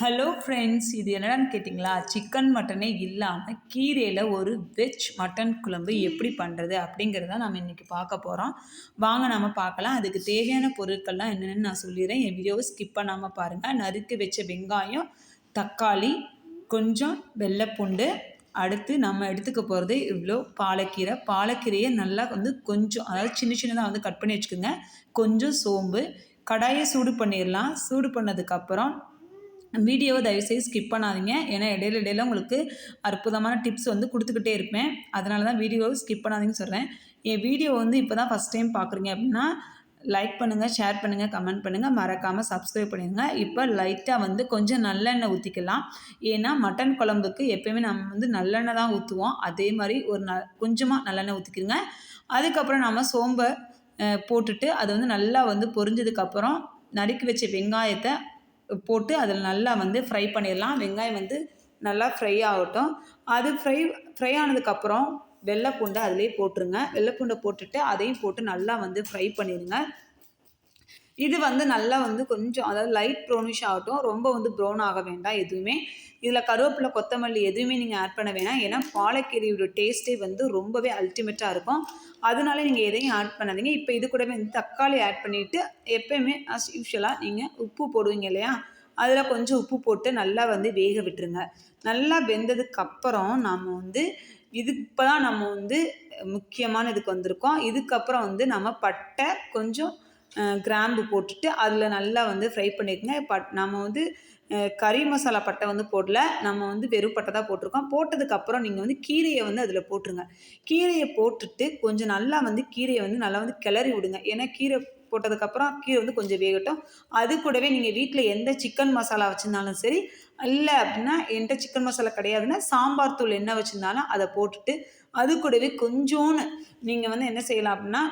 Hello friends இது என்னடான்னு கேட்டிங்களா? சிக்கன் மட்டனே இல்லாமல் கீரையில் ஒரு வெஜ் மட்டன் குழம்பு எப்படி பண்ணுறது அப்படிங்கிறத நம்ம இன்றைக்கி பார்க்க போகிறோம் வாங்க நம்ம பார்க்கலாம். அதுக்கு தேவையான பொருட்கள்லாம் என்னென்னு நான் சொல்லிடுறேன். என் வீடியோவை ஸ்கிப் பண்ணாமல் பாருங்கள் நறுக்கி வச்ச வெங்காயம் தக்காளி கொஞ்சம் வெள்ளைப்பூண்டு. அடுத்து நம்ம எடுத்துக்க போகிறது இவ்வளோ பாலக்கீரை. பாலக்கீரையை நல்லா வந்து கொஞ்சம் அதாவது சின்ன சின்னதாக வந்து கட் பண்ணி வச்சுக்கோங்க. கொஞ்சம் சோம்பு. கடாயை சூடு பண்ணிடலாம். சூடு பண்ணதுக்கப்புறம் வீடியோவை தயவுசெய்து ஸ்கிப் பண்ணாதீங்க. ஏன்னா இடையில இடையில உங்களுக்கு அற்புதமான டிப்ஸ் வந்து கொடுத்துக்கிட்டே இருப்பேன். அதனால தான் வீடியோவை ஸ்கிப் பண்ணாதீங்கன்னு சொல்கிறேன் என் வீடியோ வந்து இப்போ தான் ஃபஸ்ட் டைம் பார்க்குறீங்க அப்படின்னா லைக் பண்ணுங்கள் ஷேர் பண்ணுங்கள் கமெண்ட் பண்ணுங்கள் மறக்காமல் சப்ஸ்கிரைப் பண்ணிடுங்க. இப்போ லைட்டாக வந்து கொஞ்சம் நல்லெண்ணெய் ஊற்றிக்கலாம் ஏன்னா மட்டன் குழம்புக்கு எப்போயுமே நம்ம வந்து நல்லெண்ணெய் தான் ஊற்றுவோம் அதே மாதிரி ஒரு ந கொஞ்சமாக நல்லெண்ணெய் ஊற்றிக்கிடுங்க அதுக்கப்புறம் நம்ம சோம்பை போட்டுட்டு அது வந்து நல்லா வந்து பொரிஞ்சதுக்கப்புறம் நறுக்கி வச்ச வெங்காயத்தை போட்டு அதில் நல்லா வந்து ஃப்ரை பண்ணிடலாம். வெங்காயம் வந்து நல்லா ஃப்ரை ஆகட்டும். அது ஃப்ரை ஃப்ரை ஆனதுக்கப்புறம் வெள்ளைப்பூண்டை அதிலே போட்டுருங்க. வெள்ளைப்பூண்டை போட்டுட்டு அதையும் போட்டு நல்லா வந்து ஃப்ரை பண்ணிடுங்க. இது வந்து நல்லா வந்து கொஞ்சம் அதாவது லைட் ப்ரௌனிஷ் ஆகட்டும் ரொம்ப வந்து ப்ரௌன் ஆக வேண்டாம் எதுவுமே. இதில் கருவேப்பிலை கொத்தமல்லி எதுவுமே நீங்கள் ஆட் பண்ண வேணாம். ஏன்னா பாலக்கீரையோட டேஸ்ட்டே வந்து ரொம்பவே அல்டிமேட்டாக இருக்கும். அதனால நீங்கள் எதையும் ஆட் பண்ணாதீங்க. இப்போ இது கூடவே வந்து தக்காளி ஆட் பண்ணிவிட்டு எப்போயுமே அஸ் யூஷுவலாக நீங்கள் உப்பு போடுவீங்க இல்லையா? அதில் கொஞ்சம் உப்பு போட்டு நல்லா வந்து வேக விட்டுருங்க. நல்லா வெந்ததுக்கப்புறம் நம்ம வந்து இது இப்போ தான் நம்ம வந்து முக்கியமான இதுக்கு வந்திருக்கோம். இதுக்கப்புறம் வந்து நம்ம பட்டை கொஞ்சம் கிராம்பு போட்டுட்டு அதில் நல்லா வந்து ஃப்ரை பண்ணிக்கோங்க. பட் நம்ம வந்து கறி மசாலா பட்டை வந்து போடல. நம்ம வந்து வெறும் பட்டை தான் போட்டிருக்கோம். போட்டதுக்கப்புறம் நீங்கள் வந்து கீரையை வந்து அதில் போட்டுருங்க. கீரையை போட்டுட்டு கொஞ்சம் நல்லா வந்து கீரையை வந்து நல்லா வந்து கிளறி விடுங்க. ஏன்னா கீரை போட்டதுக்கப்புறம் கீரை வந்து கொஞ்சம் வேகட்டும். அது கூடவே நீங்கள் வீட்டில் எந்த சிக்கன் மசாலா வச்சுருந்தாலும் சரி இல்லை அப்படின்னா என்கிட்ட சிக்கன் மசாலா கிடையாதுன்னா சாம்பார் தூள் என்ன வச்சுருந்தாலும் அதை போட்டுட்டு அது கூடவே கொஞ்சோன்னு நீங்கள் வந்து என்ன செய்யலாம் அப்படின்னா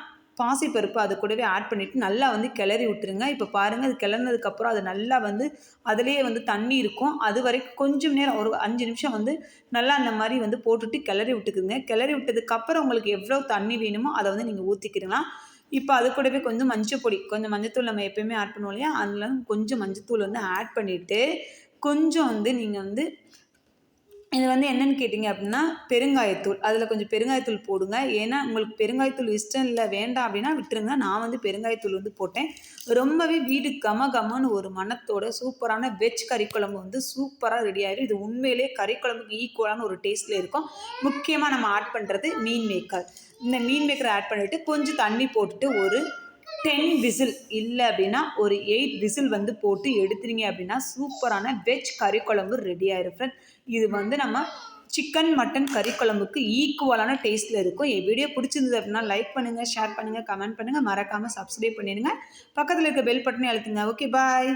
பாசிப்பருப்பு அது கூடவே ஆட் பண்ணிவிட்டு நல்லா வந்து கிளறி விட்டுருங்க. இப்போ பாருங்கள் அது கிளறினதுக்கப்புறம் அது நல்லா வந்து அதுலேயே வந்து தண்ணி இருக்கும். அது வரைக்கும் கொஞ்சம் நேரம் ஒரு அஞ்சு நிமிஷம் வந்து நல்லா அந்த மாதிரி வந்து போட்டுட்டு கிளறி விட்டுக்குங்க. கிளறி விட்டதுக்கப்புறம் உங்களுக்கு எவ்வளோ தண்ணி வேணுமோ அதை வந்து நீங்கள் ஊற்றிக்கிடலாம் இப்போ அது கூடவே கொஞ்சம் மஞ்சள் பொடி கொஞ்சம் மஞ்சத்தூள் நம்ம எப்போயுமே ஆட் பண்ணுவோம் இல்லையா? அதில் கொஞ்சம் மஞ்சத்தூள் வந்து ஆட் பண்ணிவிட்டு கொஞ்சம் வந்து நீங்கள் வந்து இது வந்து என்னென்னு கேட்டிங்க அப்படின்னா பெருங்காயத்தூள். அதில் கொஞ்சம் பெருங்காயத்தூள் போடுங்க. ஏன்னா உங்களுக்கு பெருங்காயத்தூள் இஷ்டம் இல்லை வேண்டாம் அப்படின்னா விட்டுருங்க. நான் வந்து பெருங்காயத்தூள் வந்து போட்டேன். ரொம்பவே வீடு கம கமன்னு ஒரு மனத்தோட சூப்பரான வெஜ் கறிக்குழம்பு வந்து சூப்பராக ரெடி ஆயிடும் இது உண்மையிலே கறிக்குழம்புக்கு ஈக்குவலான ஒரு டேஸ்ட்டில் இருக்கும். முக்கியமாக நம்ம ஆட் பண்ணுறது மீன் மேக்கர் இந்த மீன் மேக்கரை ஆட் பண்ணிவிட்டு கொஞ்சம் தண்ணி போட்டுட்டு ஒரு டென் விசில் இல்லை அப்படின்னா ஒரு எயிட் விசில் வந்து போட்டு எடுத்துறீங்க அப்படின்னா சூப்பரான வெஜ் கறி குழம்பு ரெடி ஆயிரும் ஃப்ரெண்ட் இது வந்து நம்ம சிக்கன் மட்டன் கறி குழம்புக்கு ஈக்குவலான டேஸ்ட்டில் இருக்கும். என் வீடியோ பிடிச்சிருந்தது அப்படின்னா லைக் பண்ணுங்கள் ஷேர் பண்ணுங்கள் கமெண்ட் பண்ணுங்கள் மறக்காமல் சப்ஸ்கிரைப் பண்ணிடுங்க. பக்கத்தில் இருக்க பெல் பட்டனே அழுத்துங்க. Okay bye